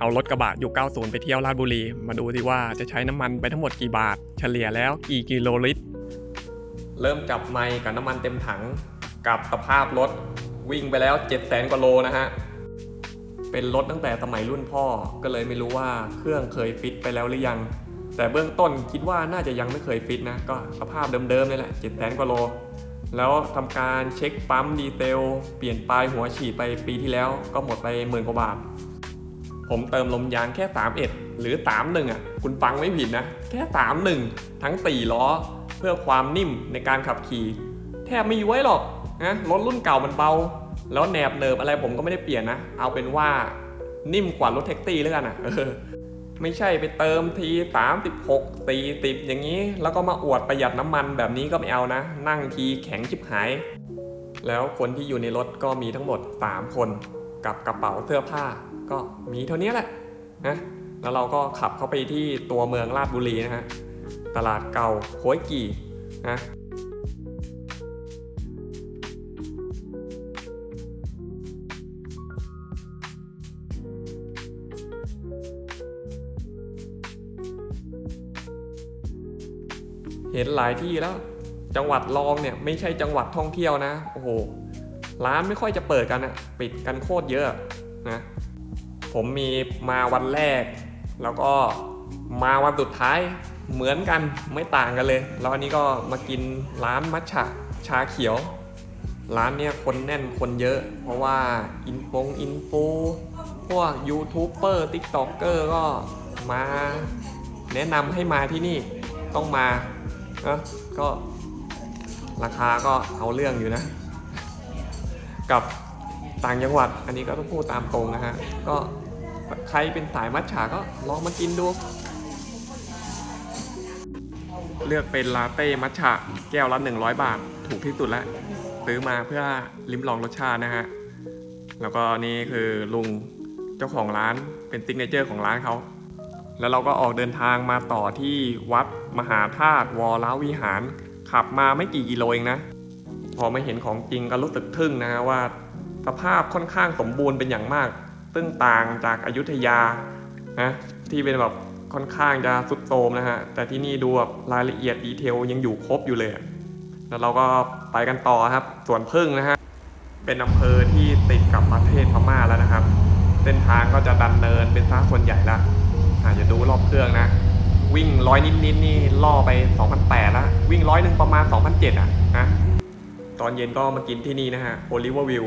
เอารถกระบะยุค90 ไปเที่ยวราชบุรี มาดูสิว่าจะใช้น้ำมันไปทั้งหมดกี่บาท เฉลี่ยแล้วกี่กิโลลิตร เริ่มจับไมค์กับน้ำมันเต็มถัง กับสภาพรถวิ่งไปแล้ว 7 0 0 0 0กว่าโลนะฮะ เป็นรถตั้งแต่สมัยรุ่นพ่อ ก็เลยไม่รู้ว่าเครื่องเคยฟิตไปแล้วหรือยัง แต่เบื้องต้นคิดว่าน่าจะยังไม่เคยฟิตนะ ก็สภาพเดิมๆนี่แหละ 7 0 0 0 0กว่าโล แล้วทำการเช็คปั๊มดีเทล เปลี่ยนปลายหัวฉีดไปปีที่แล้ว ก็หมดไปหมื่นกว่าบาท ผมเติมลมยางแค่ 31 หรือ 31อะ คุณฟังไม่ผิดนะ แค่ 31 ทั้งตีล้อ เพื่อความนิ่มในการขับขี่ แทบไม่ย้วยหรอกนะรถรุ่นเก่ามันเบา แล้วแหนบเนิบอะไรผมก็ไม่ได้เปลี่ยนนะ เอาเป็นว่านิ่มกว่ารถแท็กซี่แล้วกันอะไม่ใช่ไปเติมที 36 40อย่างนี้ แล้วก็มาอวดประหยัดน้ำมันแบบนี้ก็ไม่เอานะ นั่งทีแข็งชิบหาย แล้วคนที่อยู่ในรถก็มีทั้งหมด 3 คน กับกระเป๋าเสื้อผ้า ก็มีเท่านี้แหละนะแล้วเราก็ขับเข้าไปที่ตัวเมืองราชบุรีนะฮะตลาดเก่าโคยกี่นะเห็นหลายที่แล้วจังหวัดรองเนี่ยไม่ใช่จังหวัดท่องเที่ยวนะ โอ้โห ร้านไม่ค่อยจะเปิดกันอะปิดกันโคตรเยอะนะ ผมมีมาวันแรก แล้วก็มาวันสุดท้ายเหมือนกันไม่ต่างกันเลย แล้วอันนี้ก็มากินร้านมัทฉะชาเขียว ร้านเนี้ยคนแน่นคนเยอะ เพราะว่าอินฟงอินฟูพวกยูทูบเบอร์ติ๊กต็อกเกอร์ก็มาแนะนำให้มาที่นี่ต้องมาเนอะก็ราคาก็เอาเรื่องอยู่นะ กับ ต่างจังหวัดอันนี้ก็ต้องพูดตามตรงนะฮะ ก็ใครเป็นสายมัทฉะก็ลองมากินดู เลือกเป็นลาเต้มัทฉะแก้วละ100 บาท ถูกที่สุดแล้วซื้อมาเพื่อลิ้มลองรสชาตินะฮะ แล้วก็นี่คือลุงเจ้าของร้านเป็นติ๊กเนเจอร์ของร้านเขา แล้วเราก็ออกเดินทางมาต่อที่วัดมหาธาตุวรวิหาร ขับมาไม่กี่กิโลเองนะ พอมาเห็นของจริงก็รู้สึกทึ่งนะฮะว่า สภาพค่อนข้างสมบูรณ์เป็นอย่างมาก ซึ่งต่างจากอายุทยานะที่เป็นแบบค่อนข้างจะสุดโทรมนะฮะ แต่ที่นี่ดูแบบรายละเอียดดีเทลยังอยู่ครบอยู่เลย แล้วเราก็ไปกันต่อครับ สวนพึ่งนะฮะ เป็นอำเภอที่ติดกับประเทศพม่าแล้วนะครับ เส้นทางก็จะดันเนินเป็นซะส่วนใหญ่ละอาจจะดูรอบเครื่องนะ วิ่งร้อยนิดๆนี่ล่อไป2,800แล้ว วิ่งร้อยหนึ่งประมาณ2,700อะนะ ตอนเย็นก็มากินที่นี่นะฮะโอลิเวอร์วิว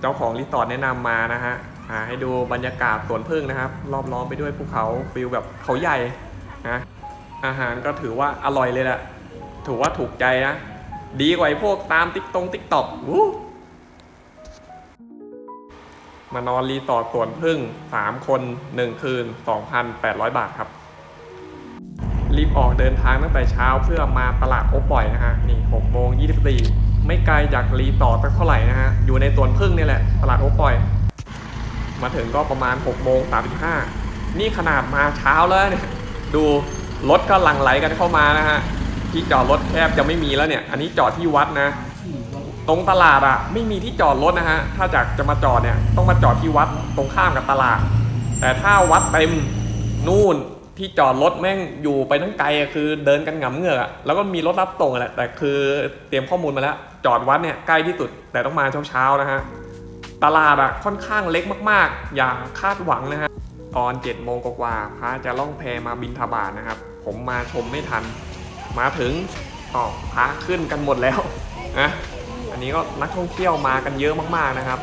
เจ้าของรีสอร์ทแนะนำมานะฮะอ่าให้ดูบรรยากาศสวนพึ่งนะครับ รอบล้อมไปด้วยภูเขาฟิลแบบเขาใหญ่นะอาหารก็ถือว่าอร่อยเลยแหละถือว่าถูกใจนะ ดีกว่าไอ้พวกตามติ๊กตงติ๊กตอกมานอนรีสอร์ทสวนพึ่ง 3 คน 1 คืน 2,800 บาทครับรีบออกเดินทางตั้งแต่เช้าเพื่อมาตลาดโอป่อยนะฮะ นี่6โมง24 ไม่ไกลจากรีต่อสักเท่าไหร่นะฮะ อยู่ในสวนพึ่งนี่แหละ ตลาดโอปอย มาถึงก็ประมาณ6โมง35นี่ขนาดมาเช้าแล้วเนี่ย ดูรถก็หลั่งไหลกันเข้ามานะฮะ ที่จอดรถแทบจะไม่มีแล้วเนี่ย อันนี้จอดที่วัดนะ ตรงตลาดอะไม่มีที่จอดรถนะฮะ ถ้าจากจะมาจอดเนี่ยต้องมาจอดที่วัดตรงข้ามกับตลาด แต่ถ้าวัดเต็มนู่นที่จอดรถแม่งอยู่ไปทั้งไกลอะคือเดินกันหงำเหงือกอะแล้วก็มีรถรับส่งอะแหละแต่คือเตรียมข้อมูลมาแล้ว จอดวัดเนี่ยใกล้ที่สุดแต่ต้องมาเช้าๆนะฮะตลาดอะค่อนข้างเล็กมากๆ อย่าคาดหวังนะฮะตอน7จ็ดโมงกว่าๆพระจะล่องแพมาบินทบาทนะครับ ผมมาชมไม่ทัน มาถึงอ๋อพระขึ้นกันหมดแล้วนะอันนี้ก็นักท่องเที่ยวมากันเยอะมากๆนะครับ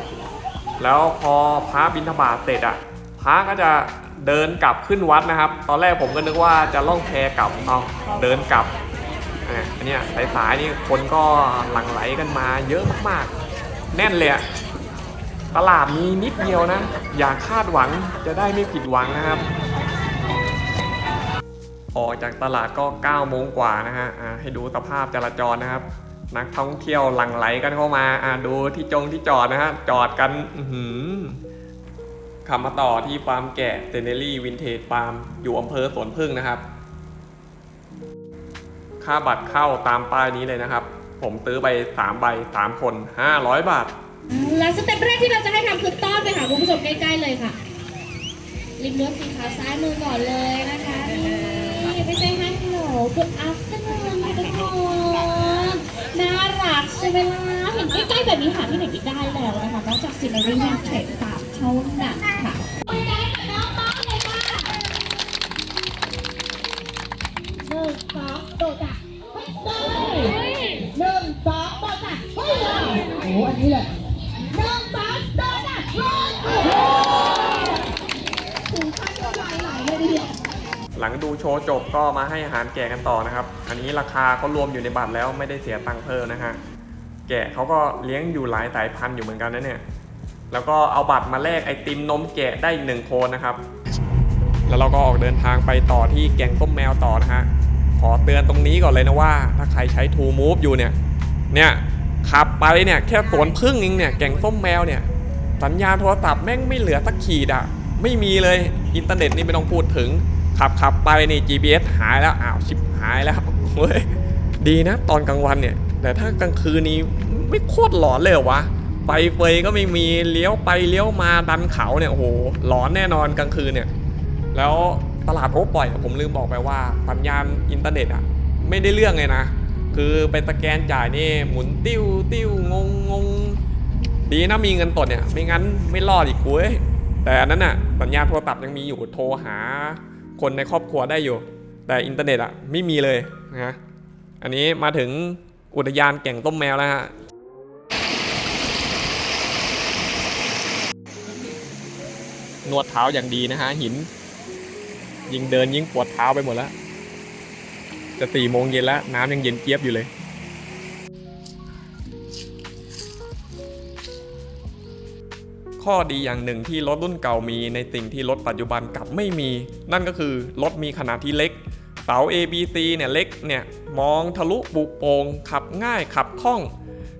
แล้วพอพระบินทบาทเสร็จอะพระก็จะเดินกลับขึ้นวัดนะครับ ตอนแรกผมก็นึกว่าจะล่องแพกลับเอาเดินกลับ เนี้ยสายๆนี่คนก็หลั่งไหลกันมาเยอะมากๆ แน่นเลยอะตลาดมีนิดเดียวนะ อย่าคาดหวังจะได้ไม่ผิดหวังนะครับ ออกจากตลาดก็9โมงกว่านะฮะให้ดูสภาพจราจรนะครับ นักท่องเที่ยวหลั่งไหลกันเข้ามาดูที่จงที่จอดนะฮะจอดกันขับมาต่อที่ฟาร์มแกะเซเนลี่วินเทจฟาร์มอยู่อำเภอสวนพึ่งนะครับ ค่าบัตรเข้าตามป้ายนี้เลยนะครับ ผมซื้อไป3ใบ3 คน 500 บาท และสเต็ปแรกที่เราจะให้ทำคือต้อนไปหาคุณผู้ชมใกล้ๆเลยค่ะ ลิงเลือกสีขาวซ้ายมือก่อนเลยนะคะนี่ไม่ใช่ฮัลโหลคุณอัฟเตอร์นูนทุกคนน่ารักใช่ไหมล่ะเห็นใกล้ๆแบบนี้หาที่ไหนไม่ได้แล้วนะคะนอกจากซินเนอรี่แเทรดตาเท่านั้นค่ะ โอ้โหลยหนึ่งสองโดดจ้ะโอ้โหถึงขั้นน้ำลายไหลเลยทีเดียวหลังดูโชว์จบก็มาให้อาหารแกะกันต่อนะครับ อันนี้ราคาเขารวมอยู่ในบัตรแล้วไม่ได้เสียตังค์เพิ่มนะฮะ แกะเขาก็เลี้ยงอยู่หลายสายพันธุ์อยู่เหมือนกันนะเนี่ย แล้วก็เอาบัตรมาแลกไอติมนมแกะได้อีกหนึ่งโคนนะครับ แล้วเราก็ออกเดินทางไปต่อที่แกงต้มแมวต่อนะฮะ ขอเตือนตรงนี้ก่อนเลยนะว่า ถ้าใครใช้ True Move อยู่เนี่ย เนี่ย ขับไปเนี่ยแค่สวนพึ่งเองเนี่ยแก่งส้มแมวเนี่ย สัญญาณโทรศัพท์แม่งไม่เหลือสักขีดอะไม่มีเลยอินเทอร์เน็ตนี่ไม่ต้องพูดถึง ขับขับไปนี่ GPS หายแล้วอ้าวชิบหายแล้วเฮ้ยดีนะ ตอนกลางวันเนี่ย แต่ถ้ากลางคืนนี้ไม่โคตรหลอนเลยเหรอวะไฟเฟยก็ไม่มีเลี้ยวไปเลี้ยวมาดันเขาเนี่ยโอ้โหหลอนแน่นอนกลางคืนเนี่ย แล้วตลาดโอปล่อยผมลืมบอกไปว่าสัญญาณอินเทอร์เน็ตอะไม่ได้เรื่องเลยนะ คือไปสแกนจ่ายนี่หมุนติ้วติ้วงงงงดีนะมีเงินสดเนี่ย ไม่งั้นไม่รอดอีกคุยแต่อันนั้นน่ะสัญญาณโทรศัพท์ยังมีอยู่โทรหาคนในครอบครัวได้อยู่ แต่อินเทอร์เน็ตอะไม่มีเลยนะอันนี้มาถึงอุทยานแก่งต้มแมวแล้วฮะนวดเท้าอย่างดีนะฮะหิน ยิงเดินยิ่งปวดเท้าไปหมดแล้ว จะสี่โมงเย็นแล้วน้ำยังเย็นเจี๊ยบอยู่เลย ข้อดีอย่างหนึ่งที่รถรุ่นเก่ามีในสิ่งที่รถปัจจุบันกลับไม่มี นั่นก็คือรถมีขนาดที่เล็กเสา ABC เนี่ยเล็กเนี่ยมองทะลุปุโปงขับง่ายขับคล่อง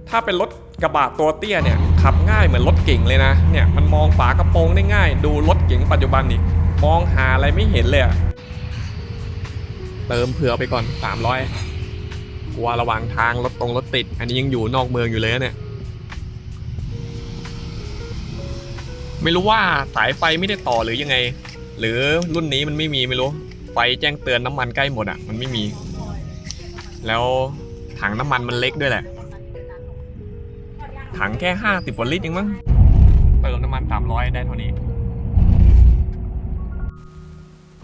ถ้าเป็นรถกระบะตัวเตี้ยเนี่ยขับง่ายเหมือนรถเก่งเลยนะเนี่ยมันมองฝากระโปรงได้ง่าย ดูรถเก๋งปัจจุบันนี่มองหาอะไรไม่เห็นเลยอะ เติมเผื่อไปก่อน 300กลัวระหว่างทางรถตรงรถติด อันนี้ยังอยู่นอกเมืองอยู่เลยเนี่ย ไม่รู้ว่าสายไฟไม่ได้ต่อหรือยังไง หรือรุ่นนี้มันไม่มีไม่รู้ ไฟแจ้งเตือนน้ำมันใกล้หมดอะ มันไม่มี แล้วถังน้ำมันมันเล็กด้วยแหละ ถังแค่ห้าสิบกว่าลิตรเองมั้ง เติมน้ำมันสามร้อยได้เท่านี้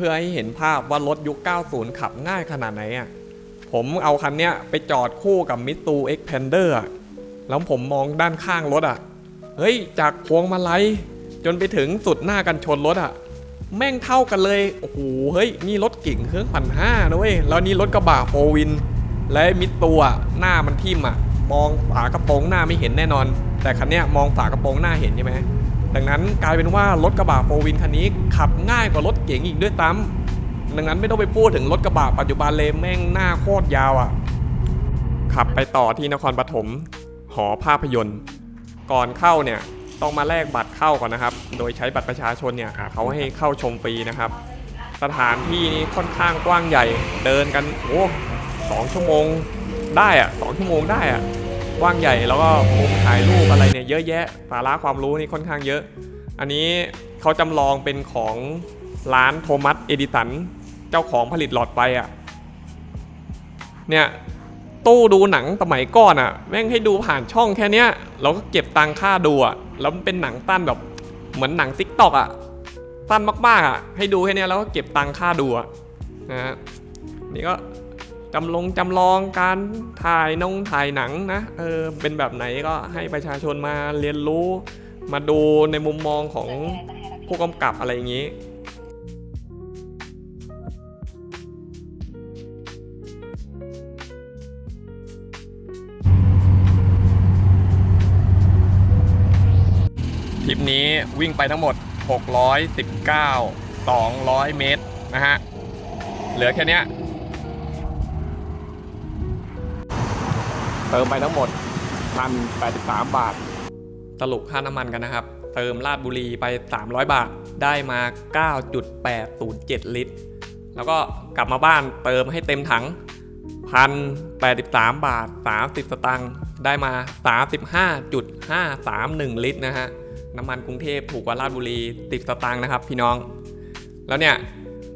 พื่อให้เห็นภาพว่ารถยุค 90 ขับง่ายขนาดไหนอะผมเอาคันเนี้ยไปจอดคู่กับมิตูเอ็กแพนเดอร์แล้วผมมองด้านข้างรถอะ เฮ้ย จากพวงมาลัยจนไปถึงสุดหน้ากันชนรถอะ แม่งเท่ากันเลย โอ้โห เฮ้ย นี่รถเก่งเครื่องพันห้านะเว้ย แล้วนี่รถกระบะโฟวิน และมิตัวหน้ามันทิ่มอะ มองฝากระโปรงหน้าไม่เห็นแน่นอน แต่คันเนี้ยมองฝากระโปรงหน้าเห็นใช่ไหม ดังนั้นกลายเป็นว่ารถกระบะโฟวินคันนี้ขับง่ายกว่ารถเก๋งอีกด้วยซ้ำดังนั้นไม่ต้องไปพูดถึงรถกระบะปัจจุบันเลยแม่งหน้าโคตรยาวอะ ขับไปต่อที่นครปฐมหอภาพยนตร์ ก่อนเข้าเนี่ยต้องมาแลกบัตรเข้าก่อนนะครับ โดยใช้บัตรประชาชนเนี่ยเขาให้เข้าชมฟรีนะครับ สถานที่นี้ค่อนข้างกว้างใหญ่ เดินกันโอ้สองชั่วโมงได้อะสองชั่วโมงได้อะก ว้างใหญ่แล้วก็มุมถ่ายรูปอะไรเนี่ยเยอะแยะสาระความรู้นี่ค่อนข้างเยอะ อันนี้เขาจำลองเป็นของร้านโทมัสเอดิสันเจ้าของผลิตหลอดไฟอะเนี่ยตู้ดูหนังสมัยก่อนอะ่ะ แม่งให้ดูผ่านช่องแค่เนี้ยเราก็เก็บตังค่าดูอะ่ะแล้วมันเป็นหนังตั้นแบบเหมือนหนังติ๊กตอกอะตั้นมากๆอะ่ะให้ดูแค่เนี้ยแล้วก็เก็บตังค่าดูอะนะฮะนี่ก็ จำลองจำลองการถ่ายนงถ่ายหนังนะเออเป็นแบบไหนก็ให้ประชาชนมาเรียนรู้ มาดูในมุมมองของผู้กำกับอะไรอย่างนี้ทริปนี้วิ่งไปทั้งหมด 619 200 เมตรนะฮะ เหลือแค่เนี้ เติมไปทั้งหมด1,083บาท สรุปค่าน้ำมันกันนะครับ เติมลาดบุรีไป 300 บาทได้มา 9.807 ลิตร แล้วก็กลับมาบ้านเติมให้เต็มถัง 1,083 บาท 30 สตางค์ได้มา 35.531 ลิตรนะฮะน้ำมันกรุงเทพถูกกว่าลาดบุรี10สตางค์นะครับ พี่น้อง แล้วเนี่ย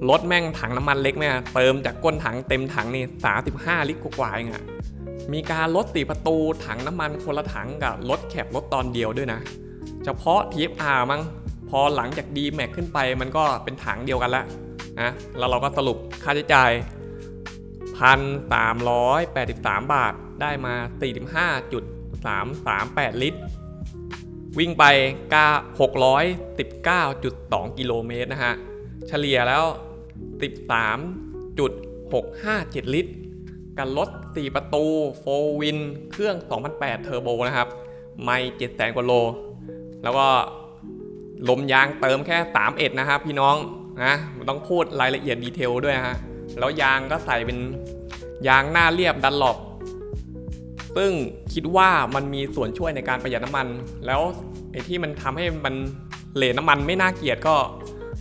รถแม่งถังน้ำมันเล็กแม่งเติมจากก้นถังเต็มถังนี่35 ลิตรกว่าๆเองอะ มีการลดตีประตูถังน้ำมันคนละถังกับรถแคบรถตอนเดียวด้วยนะ เฉพาะ TFR มั้งพอหลังจาก d m a x ขึ้นไปมันก็เป็นถังเดียวกันแล้วนะแล้วเราก็สรุปค่าใช้จ่าย 1,383 บาทได้มา 45.338 ลิตร วิ่งไป 619.2 กิโลเมตรนะฮะ เฉลี่ยแล้ว 13.657 ลิตร กันรถ 4 ประตู4วิน เครื่อง 2008 เทอร์โบนะครับ ไม่700,000กว่าโล แล้วก็ลมยางเติมแค่31นะครับพี่น้องนะมันต้องพูดรายละเอียดดีเทลด้วยฮะ แล้วยางก็ใส่เป็นยางหน้าเรียบดันหลบซึ่งคิดว่ามันมีส่วนช่วยในการประหยัดน้ำมัน แล้วไอ้ที่มันทำให้มันเหลน้ำมันไม่น่าเกลียดก็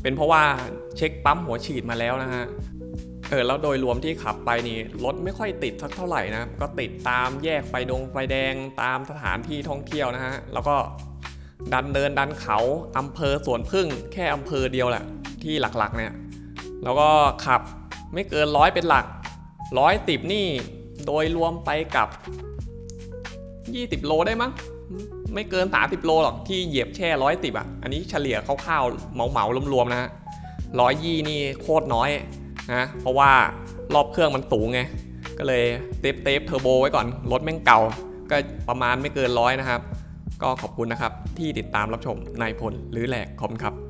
เป็นเพราะว่าเช็คปั๊มหัวฉีดมาแล้วนะฮะ เออแล้วโดยรวมที่ขับไปนี่รถไม่ค่อยติดสักเท่าไหร่นะก็ติดตามแยกไฟดงไฟแดงตามสถานที่ท่องเที่ยวนะฮะแล้วก็ดันเดินดันเขาอำเภอสวนพึ่งแค่อำเภอเดียวแหละที่หลักๆเนี่ยแล้วก็ขับไม่เกินร้อยเป็นหลักร้อยติบนี่โดยรวมไปกับ 20 โลได้มั้งไม่เกิน 30 โลหรอกที่เหยียบแช่ร้อยติบอะอันนี้เฉลี่ยคร่าวๆเหมาๆรวมๆนะฮะร้อยยี่นี่โคตรน้อย นะเพราะว่ารอบเครื่องมันสูงไงก็เลยเตฟเตฟเทอร์โบไว้ก่อนรถแม่งเก่า ก็ประมาณไม่เกินร้อยนะครับ ก็ขอบคุณนะครับที่ติดตามรับชมนายพลหรือแหลกคอบคุณครับ